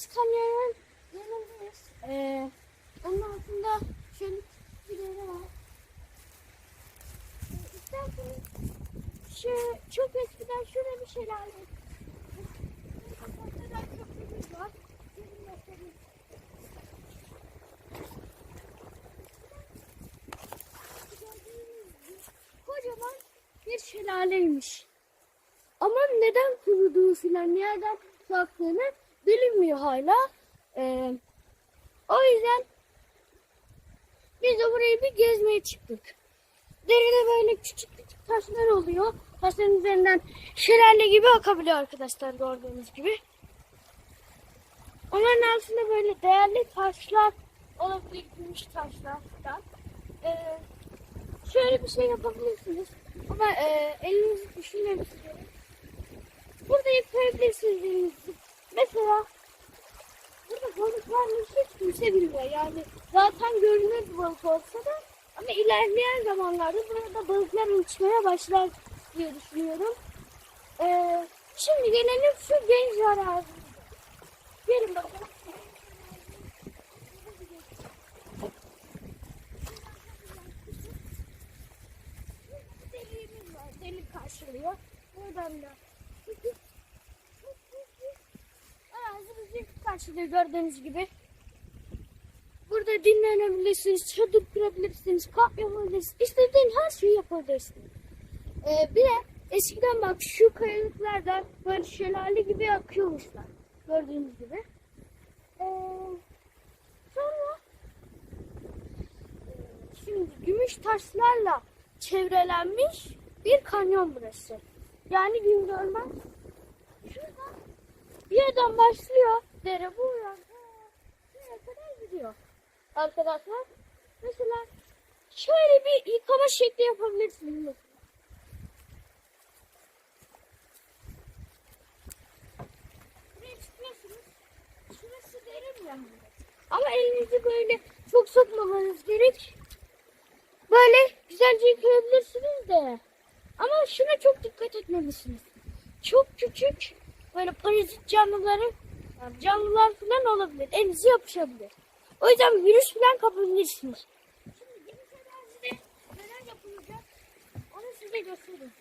Biz yanındayız. Ee, onun altında şöyle bir yere var. Ee, İsterseniz şu çok eskiden şurada bir şelale. Ortada köprümüz var. Gelin göstereyim. Kocaman bir şelaleymiş. Ama neden kuruduğu filan nereden baktığını bilinmiyor hala. Ee, o yüzden biz de burayı bir gezmeye çıktık. Derede böyle küçük küçük taşlar oluyor. Taşların üzerinden şelale gibi akabiliyor arkadaşlar gördüğünüz gibi. Onların altında böyle değerli taşlar olabilir, gümüş taşlar falan. Ee, şöyle bir şey yapabilirsiniz. Ama e, elinizi düşünmemesi gerek. Burada yıkayabilirsiniz elinizi. Mesela burada balık hiç kimse bilmiyor. Yani zaten görünür bir balık olsa da ama ilerleyen zamanlarda burada balıklar uçmaya başlar diye düşünüyorum. Ee, şimdi gelelim şu genç arazimize. Gelin bakalım. Delik karşılıyor. Buradan da arazi karşılıyor gördüğünüz gibi. Burada dinlenebilirsiniz, çadır kurabilirsiniz, kamp yapabilirsiniz. İstediğin her şeyi yapabilirsiniz. Ee, bir de eskiden bak şu kayalıklardan böyle şelale gibi akıyormuşlar. Gördüğünüz gibi. Ee, sonra şimdi gümüş taşlarla çevrelenmiş bir kanyon burası. Yani gün görmez. Şuradan bir yerden başlıyor dere buradan şuraya kadar gidiyor. Arkadaşlar mesela şöyle bir yıkama şekli yapabilirsiniz. Şurası derin yani. Ama elinizi böyle çok sokmamanız gerek. Böyle güzelce yıkayabilirsiniz de. Ama şuna çok dikkat etmelisiniz. Çok küçük böyle parazit canlıları yani canlılar falan olabilir. Elinize yapışabilir. O yüzden virüs falan kapabilirsiniz. Şimdi geniş arazide neler yapılacak onu size göstereyim.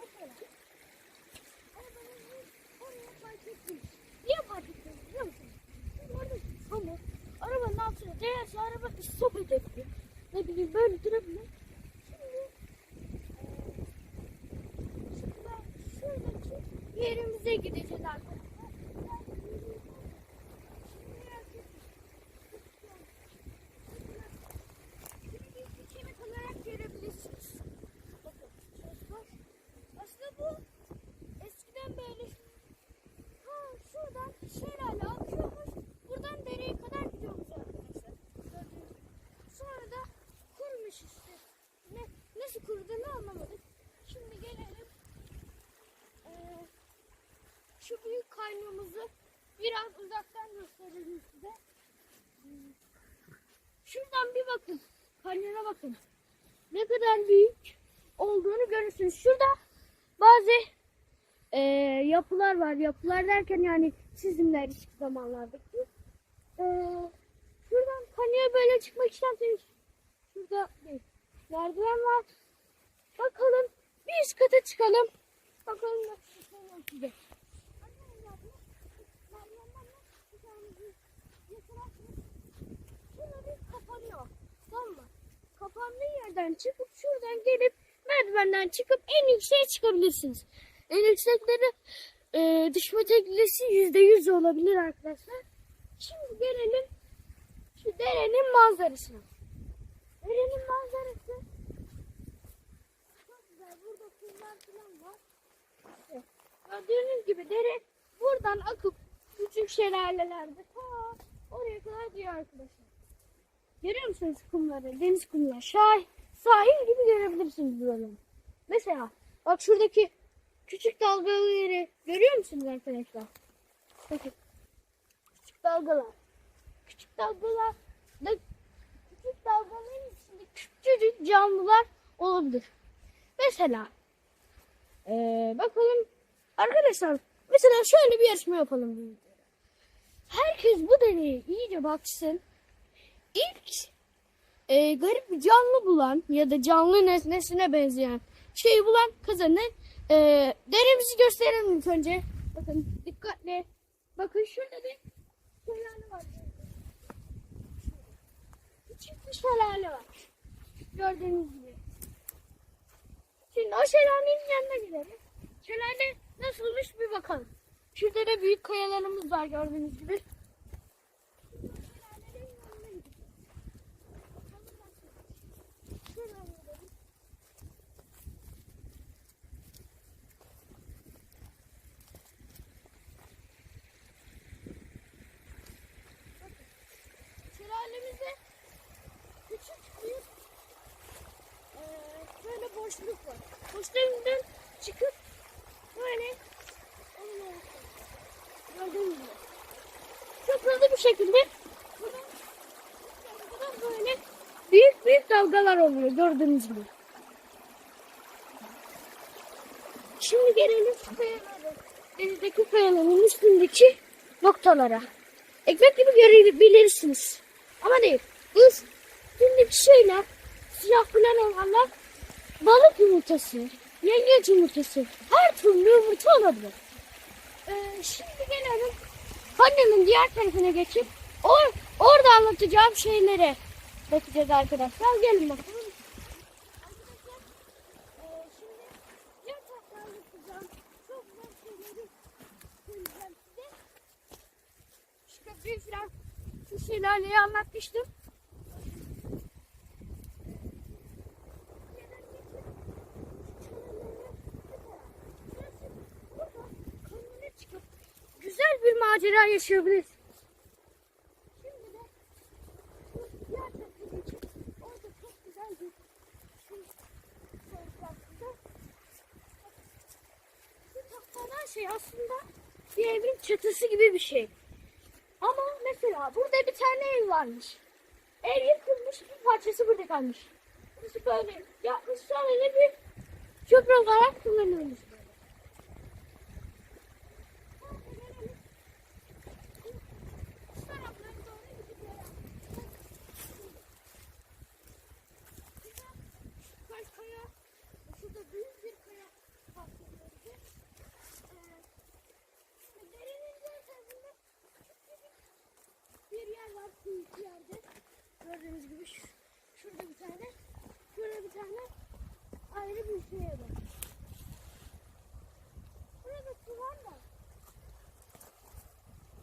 Mesela arabanızı oraya park ettiniz. Niye park ettiniz biliyor musunuz? Çünkü orada hamur arabanın altına değerse araba istop edebilir. Ne bileyim böyle durabilir. Şimdi Şurada, şuradaki yerimize gideceğiz arkadaşlar. Şunu bir seçenek olarak görebilirsiniz. Bakın, şurası var. Aslında bu eskiden böyle ha şuradan şelale akıyormuş. Buradan dereye kadar gidiyormuş arkadaşlar. Gördüğünüz gibi. Sonra da kurumuş işte. Ne, nasıl kuruduğunu anlamadık. Şimdi gelelim. Ee, şu büyük kaynağımızı biraz uzaktan gösterelim size. Hmm. Şuradan bir bakın. Kanyona bakın. Ne kadar büyük olduğunu görürsünüz. Şurada bazı ee, yapılar var. Yapılar derken yani çizimler eski zamanlardaki. Ee, şuradan kanyona böyle çıkmak isterseniz şurada merdiven var. Bakalım bir üst kata çıkalım. Bakalım nasıl çıkalım size. Şurada kapanıyor. Tamam mı? Kapandığı yerden çıkıp şuradan gelip merdivenden çıkıp en yükseğe çıkabilirsiniz. En yüksekleri e, düşme tehlikesi yüzde yüz olabilir arkadaşlar. Şimdi gelelim şu derenin manzarasına. Derenin manzarası çok güzel. Burada kumlar falan var. Gördüğünüz gibi dere buradan akıp küçük şelalelerde ta oraya kadar diyor arkadaşlar. Görüyor musunuz kumları? Deniz kumları. Şah, sahil gibi görebilirsiniz buraları. Mesela bak şuradaki küçük dalgalı yeri görüyor musunuz arkadaşlar? Bakın. Küçük dalgalar. Küçük dalgalar da küçük dalgaların içinde küçücük canlılar olabilir. Mesela ee, bakalım arkadaşlar mesela şöyle bir yarışma yapalım. herkes bu deneye iyice baksın. İlk e, garip bir canlı bulan ya da canlı nesnesine benzeyen şeyi bulan kazanır. E, deremizi gösterelim ilk önce. Bakın dikkatli. Bakın şurada bir şelale var. Küçük bir şelale var. Gördüğünüz gibi. Şimdi o şelalenin yanına gidelim. Şelale nasılmış bir bakalım. Şurada da büyük kayalarımız var gördüğünüz gibi. Şelalenin yanına gidelim. Bakalım nasıl. Şuradan gidelim. Bakın. Şelalemizde küçük bir eee, böyle boşluk var. Boşluğundan çıkıp böyle gördüğünüz gibi. Çok hızlı bir şekilde buradan, buradan böyle büyük büyük dalgalar oluyor gördüğünüz gibi. Şimdi gelelim şu kayalara. Denizdeki kayaların üstündeki noktalara. Ekmek gibi görebilirsiniz. Ama değil. Bu üstündeki şeyler siyah falan olanlar balık yumurtası, yengeç yumurtası, her türlü yumurta olabilir. Ee, şimdi gelelim Konya'nın diğer tarafına geçip or orada anlatacağım şeylere bakacağız arkadaşlar. Gelin bakalım. Ee, şimdi diğer tarafta anlatacağım çok güzel şeyleri söyleyeceğim size. Şu köprüyü falan şu şelaleyi anlatmıştım. Bir macera yaşayabiliriz. Şimdi de diğer tarafa geçip orada çok bir şey fotoğrafında. Bu tahtadan şey aslında bir evin çatısı gibi bir şey. Ama mesela burada bir tane ev varmış. Ev yıkılmış bir parçası burada kalmış. Burası böyle yapmış sonra bir köprü olarak kullanılmış böyle. Şu taraflara doğru gidiyor. Kaç kaya, şurada büyük bir kaya patlıyor. Ee, derenin diğer tarafında küçük bir bir yerde. Gördüğünüz gibi şu, şurada bir tane, şurada bir tane ayrı bir şey var. Burada su var da.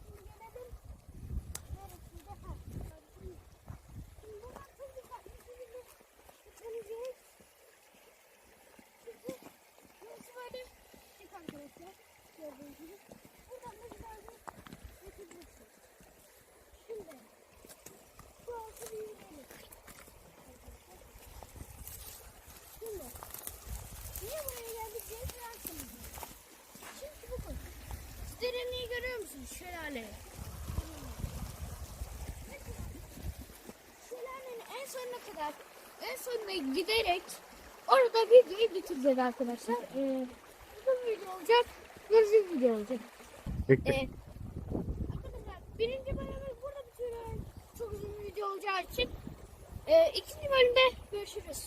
Şimdi gelelim. Neresinde? Ha. Şimdi buradan çok dikkatli bir şekilde geçeceğiz. Çünkü burası böyle çık arkadaşlar. Gördüğünüz gibi. Buradan da güzelce geçeceksiniz. Şimdi şu altı bir yürüyelim. Şimdi niye buraya geldik diye sorarsınız. Şimdi bakın. Siz Şelale. Şelalenin en sonuna kadar en sonuna giderek orada videoyu bitireceğiz arkadaşlar. Ee, uzun video olacak. Uzun video olacak. Ee, arkadaşlar birinci bölümü burada bitiriyorum. Çok uzun bir video olacağı için. Ee, ikinci bölümde görüşürüz.